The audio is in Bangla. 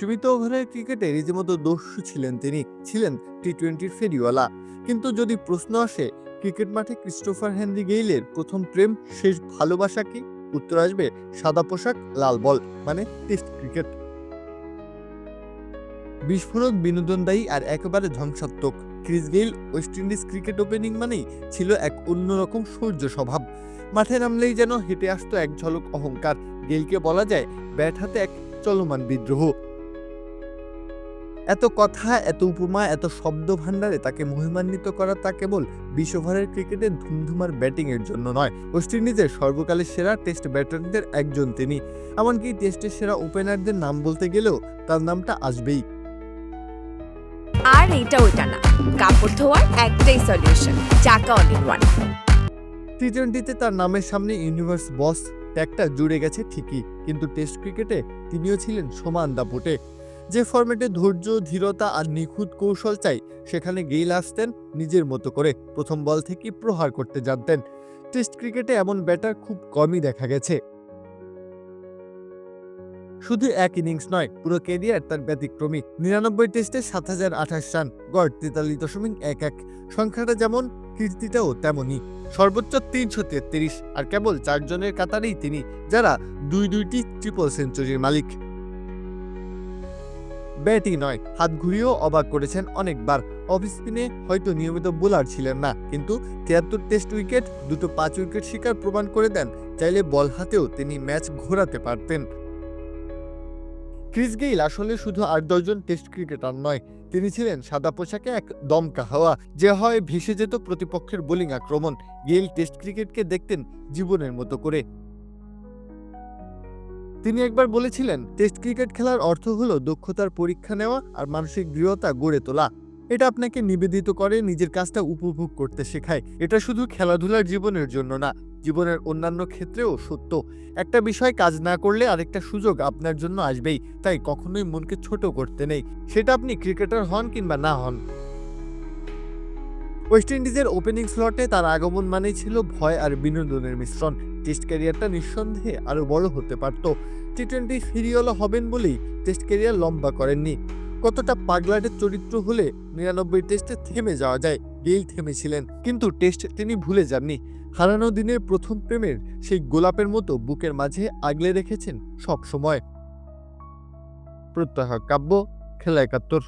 সীমিত ওভারের ক্রিকেটে রীতিমতো দস্যু ছিলেন তিনি, ছিলেন টি টোয়েন্টির ফেরিওয়ালা। কিন্তু যদি প্রশ্ন আসে, ক্রিকেট মাঠে ক্রিস্টোফার হেনরি গেইলের প্রথম প্রেম শেষ ভালোবাসা কি? উত্তর আসবে, সাদা পোশাক, লাল বল মানে টেস্ট ক্রিকেট। বিস্ফোরক বিনোদনদায়ী আর একেবারে ধ্বংসাত্মক। Chris Gayle West Indies cricket opening মানেই ছিল এক অন্যরকম সৌর্য স্বভাব। মাঠে নামলেই যেন হেঁটে আসতো এক ঝলক অহংকার। গেইলকে বলা যায়, ব্যাট হাতে এক চলমান বিদ্রোহ। এত কথা এত উপমা এত শব্দ ভাণ্ডারে তাকে মহিমান্বিত করা তা কেবল বিশ ওভারের ক্রিকেটের ধুমধুমার ব্যাটিংয়ের জন্য নয়। ওয়েস্ট ইন্ডিজের সর্বকালের সেরা টেস্ট ব্যাটারদের একজন তিনি। এমনকি টেস্টের সেরা ওপেনারদের নাম বলতে গেলেও তার নামটা আসবেই। আর এইটা ওইটা না। কাপড় ধোয়ার একটাই সলিউশন চাকা অল ইন ওয়ান টি টোয়েন্টিতে তার নামের সামনে ইউনিভার্স বস ট্যাগটা জুড়ে গেছে ঠিকই কিন্তু টেস্ট ক্রিকেটে তিনিও ছিলেন সমান দাপটে। যে ফরম্যাটে ধৈর্য, ধীরতা আর নিখুঁত কৌশল চাই, সেখানে গেইল আসতেন নিজের মতো করে। প্রথম বল থেকেই প্রহার করতে জানতেন। টেস্ট ক্রিকেটে এমন ব্যাটার খুব কমই দেখা গেছে। শুধু এক ইনিংস নয়, পুরো কেরিয়ার তার ব্যতিক্রমী। নিরানব্বই টেস্টে সাত হাজার আঠাশ রান, গড় তেতাল্লিশ দশমিক এক এক। সংখ্যাটা যেমন, কীর্তিটাও তেমনই। সর্বোচ্চ তিনশো তেত্রিশ, আর কেবল চারজনের কাতারেই তিনি, যারা দুই দুইটি ট্রিপল সেঞ্চুরির মালিক। ব্যাটই নয়, হাত ঘুরিয়েও অবাক করেছেন অনেকবার। অফ স্পিনে হয়তো নিয়মিত বোলার ছিলেন না, কিন্তু তিয়াত্তর টেস্ট উইকেট, দুটো পাঁচ উইকেট শিকার প্রমাণ করে দেন, চাইলে বল হাতেও তিনি ম্যাচ ঘোরাতে পারতেন। ক্রিস গেইল আসলে শুধু আট দশজন টেস্ট ক্রিকেটার নয়, তিনি ছিলেন সাদা পোশাকে এক দমকা হাওয়া, যে হয় ভেসে যেত প্রতিপক্ষের বোলিং আক্রমণ। গেইল টেস্ট ক্রিকেটকে দেখতেন জীবনের মতো করে। তিনি একবার বলেছিলেন, টেস্ট ক্রিকেট খেলার অর্থ হলো দক্ষতার পরীক্ষা নেওয়া আর মানসিক দৃঢ়তা গড়ে তোলা। এটা আপনাকে নিবেদিত করে, নিজের কাজটা উপভোগ করতে শেখায়। এটা শুধু খেলাধুলার জীবনের জন্য না, জীবনের অন্যান্য ক্ষেত্রেও সত্য। একটা বিষয় কাজ না করলে আরেকটা সুযোগ আপনার জন্য আসবেই, তাই কখনোই মনকে ছোট করতে নেই। সেটা আপনি ক্রিকেটার হন কিংবা না হন। ওয়েস্ট ইন্ডিজের ওপেনিং স্লটে তার আগমন মানেই ছিল ভয় আর বিনোদনের মিশ্রণ। টেস্ট ক্যারিয়ারটা নিঃসন্দেহে আরও বড় হতে পারত। টি টোয়েন্টি ফিরিওয়ালা হবেন বলেই টেস্ট ক্যারিয়ার লম্বা করেননি। কতটা পাগলাটের চরিত্র হলে নিরানব্বই টেস্টে থেমে যাওয়া যায়, গেইল থেমেছিলেন। কিন্তু টেস্ট তিনি ভুলে যাননি। হারানো দিনের প্রথম প্রেমের সেই গোলাপের মতো বুকের মাঝে আগলে রেখেছেন সব সময় প্রত্যহ কাব্য, খেলা একাত্তর।